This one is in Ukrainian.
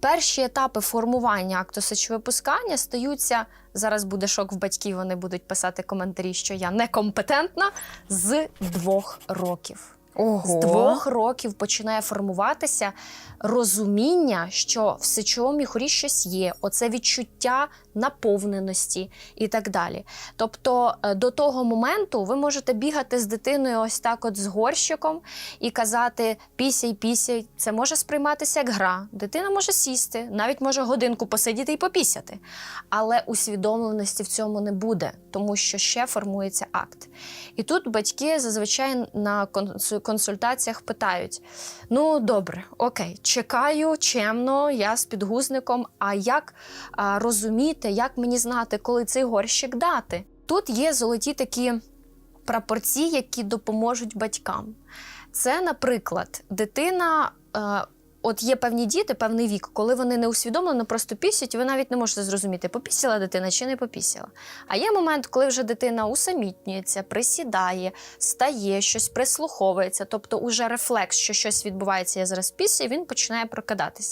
Перші етапи формування акту сечовипускання стаються. Зараз буде шок в батьків. Вони будуть писати коментарі, що я некомпетентна з двох років. Ого. З двох років починає формуватися розуміння, що в сечовому міхурі щось є, оце відчуття наповненості і так далі. Тобто е, до того моменту ви можете бігати з дитиною ось так, от з горщиком, і казати пісяй, пісяй. Це може сприйматися як гра. Дитина може сісти, навіть може годинку посидіти і попісяти. Але усвідомленості в цьому не буде, тому що ще формується акт. І тут батьки зазвичай на консу- консультаціях питають: ну добре, окей, чекаю чемно, я з підгузником. А як а, розуміти, як мені знати, коли цей горщик дати? Тут є золоті такі прапорці, які допоможуть батькам. Це, наприклад, дитина. Е, От є певні діти, певний вік, коли вони не усвідомлено просто пісять, ви навіть не можете зрозуміти, попісяла дитина чи не попісяла. А є момент, коли вже дитина усамітнюється, присідає, стає, щось прислуховується, тобто уже рефлекс, що щось відбувається, я зараз пісю, він починає прокидатися.